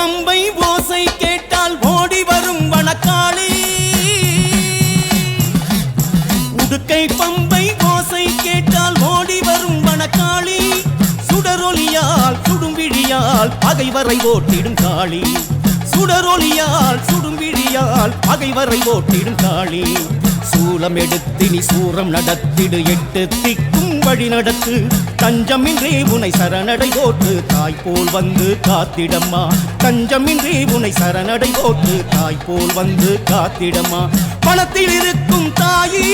பம்பை ஓசை கேட்டால் ஓடி வரும் வணக்காளி உடுக்கை பம்பை ஓசை கேட்டால் ஓடி வரும் வணக்காளி சுடரொலியால் சுடும்பிழியால் பகைவரை ஓட்டிடும் காளி. சுடரொலியால் சுடும்பிழியால் பகைவரை ஓட்டிடும் காளி. சூலம் எடுத்து நீ சூரம் நடத்திடு எட்டு திக்கும் வழி நடத்து தஞ்சமின்றி உனை சரணடை போட்டு தாய் போல் வந்து காத்திடம்மா. தஞ்சமின்றி உனை சரணடை போட்டு தாய் போல் வந்து காத்திடம்மா. பணத்தில் இருக்கும் தாயி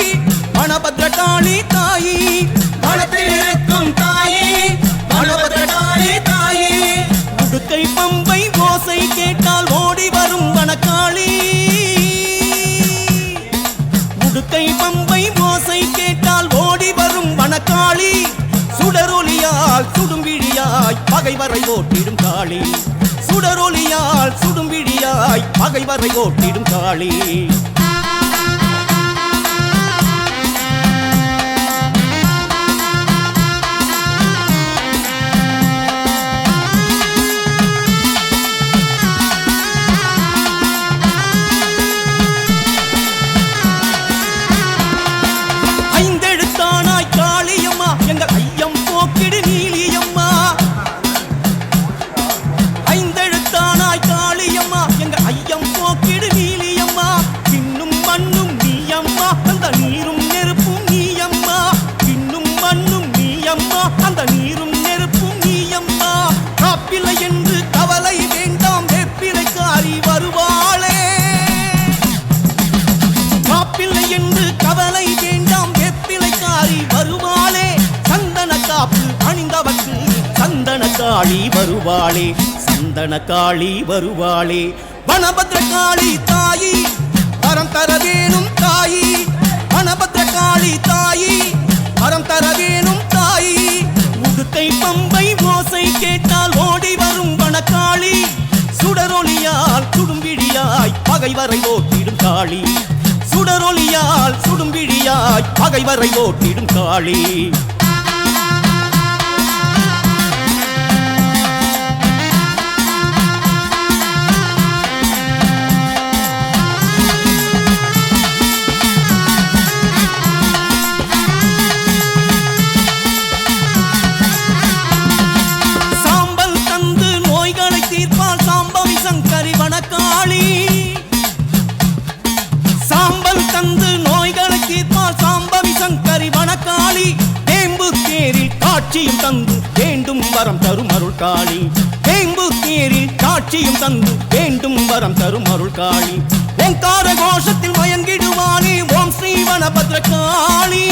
பணபத்ரகாளி தாயி. பணத்தில் இருக்கும் தாயி பணபத்ரகாளி தாயி. உடுக்கை பம்பை ஓசை கேட்டால் ஓடி வரும் வனக்காளி. வனக்காளி சுடரொலியால் சுடும்பிழியாய் பகைவரை ஓட்டிடும் காளி சுடரொலியால் சுடும்பிழியாய் பகைவரை ஓட்டிடும் காளி நீரும் நெருப்பும் நீயம்மா பின்னும் மண்ணும் நீயம்மா அந்த நீரும் நெருப்பும் நீயம்மா காப்பில்லை என்று கவலை வேண்டாம். வெப்பிலை வருவாளே. காப்பில்லை என்று கவலை வேண்டாம். வெப்பிலைக்காரி வருவாளே. சந்தன காப்பு அணிந்தவர்க்கு சந்தன காளி வருவாளே. சந்தன காளி வருவாளே. வனபத்ர காளி தாயி வரம் தர வேணும் தாயி. வனபத்ர தாயி வரம் தர வேணும் தாயி. உடுக்கை பம்பை ஓசை கேட்டால் ஓடி வரும் வனக்காளி. சுடரொலியால் சுடும்பிழியாய் பகைவரை ஓட்டிடும் காளி. சுடரொலியால் சுடும்பிழியாய் பகைவரை ஓட்டிடும் காளி. தந்து நோய்களை தீர்ப்பால் சாம்பவி சங்கரி வனக்காளி. வேம்பு தேரில் காட்சியும் தந்து வேண்டும் வரம் தரும் அருள் காளி வேம்பு தேரில் காட்சியும் தந்து வேண்டும் வரம் தரும் அருள் காளி ஓங்கார கோஷத்தில் மயங்கிடுவானே ஓம் ஸ்ரீ வனபத்ர காளி